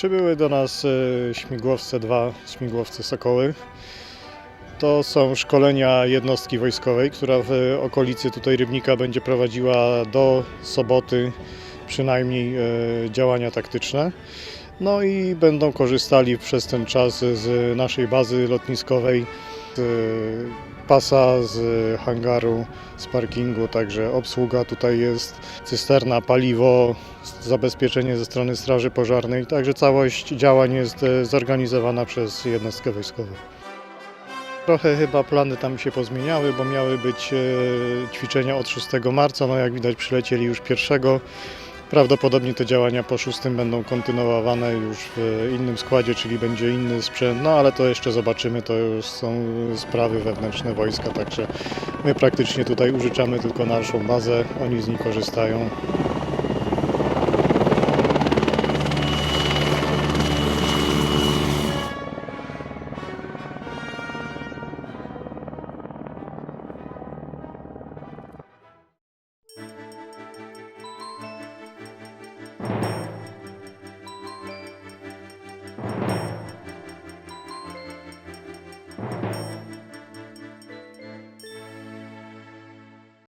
Przybyły do nas e, śmigłowce 2, śmigłowce Sokoły. To są szkolenia jednostki wojskowej, która w okolicy tutaj Rybnika będzie prowadziła do soboty przynajmniej e, działania taktyczne. No i będą korzystali przez ten czas z naszej bazy lotniskowej, pasa, z hangaru, z parkingu, także obsługa tutaj jest, cysterna, paliwo, zabezpieczenie ze strony Straży Pożarnej, także całość działań jest e, zorganizowana przez jednostkę wojskową. Trochę chyba plany tam się pozmieniały, bo miały być e, ćwiczenia od 6 marca, no jak widać przylecieli już pierwszego. Prawdopodobnie te działania po 6 będą kontynuowane już w innym składzie, czyli będzie inny sprzęt, no ale to jeszcze zobaczymy, to już są sprawy wewnętrzne wojska, także my praktycznie tutaj użyczamy tylko naszą bazę, oni z niej korzystają.